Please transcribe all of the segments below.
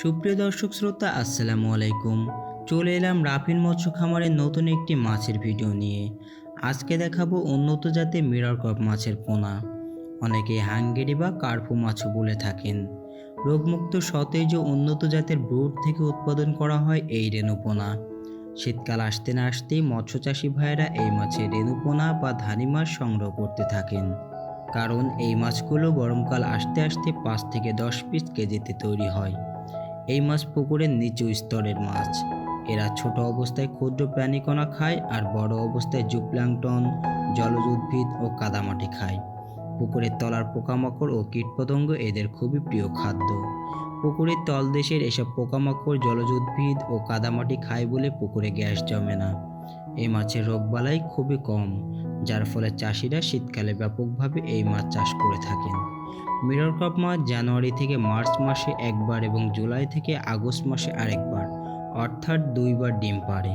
সুপ্রিয় দর্শক শ্রোতা, আসসালামু আলাইকুম। চলে এলাম রাফিন মৎস্য খামারের নতুন একটি মাছের ভিডিও নিয়ে। আজকে দেখাবো উন্নত জাতের মিরর কপ মাছের পোনা। অনেকে হাঙ্গেরি বা কার্পু মাছও বলে থাকেন। রোগমুক্ত সতেজ ও উন্নত জাতের ব্রুড থেকে উৎপাদন করা হয় এই রেণুপোনা শীতকাল আসতে না আসতেই মৎস্য চাষি ভাইয়েরা এই মাছের রেণুপোনা বা ধানি মাছ সংগ্রহ করতে থাকেন। কারণ এই মাছগুলো গরমকাল আসতে আসতে পাঁচ থেকে দশ পিস কেজিতে তৈরি হয়। এই মাছ পুকুরের নিচু স্তরের মাছ। এরা ছোট অবস্থায় ক্ষুদ্র প্রাণীকণা খায় আর বড় অবস্থায় জুপ্লাংটন, জলজ উদ্ভিদ ও কাদামাটি খায়। পুকুরের তলার পোকামাকড় ও কীটপতঙ্গ এদের খুবই প্রিয় খাদ্য। পুকুরের তলদেশের এসব পোকামাকড়, জলজ উদ্ভিদ ও কাদামাটি খায় বলে পুকুরে গ্যাস জমে না। এই মাছের রোগবালাই খুবই কম। যার ফলে চাষিরা শীতকালে ব্যাপকভাবে এই মাছ চাষ করে থাকেন। মিরর কাপ মাছ জানুয়ারি থেকে মার্চ মাসে একবার এবং জুলাই থেকে আগস্ট মাসে আরেকবার, অর্থাৎ দুইবার ডিম পাড়ে।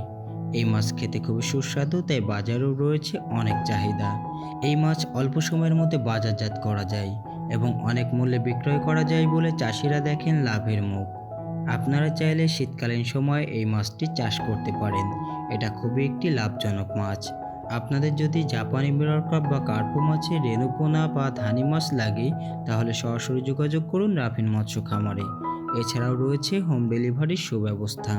এই মাছ খেতে খুবই সুস্বাদু, তাই বাজারেও রয়েছে অনেক চাহিদা। এই মাছ অল্প সময়ের মধ্যে বাজারজাত করা যায় এবং অনেক মূল্যে বিক্রয় করা যায় বলে চাষিরা দেখেন লাভের মুখ। আপনারা চাইলে শীতকালীন সময়ে এই মাছটি চাষ করতে পারেন। এটা খুবই একটি লাভজনক মাছ। আপনাদের যদি জাপানি মিরর কাপ বা কার্পো মাছে রেণুপোনা বা ধানি মাছ লাগে, তাহলে সরাসরি যোগাযোগ করুন রাফিন মৎস্য খামারে। এছাড়াও রয়েছে হোম ডেলিভারির সুব্যবস্থা।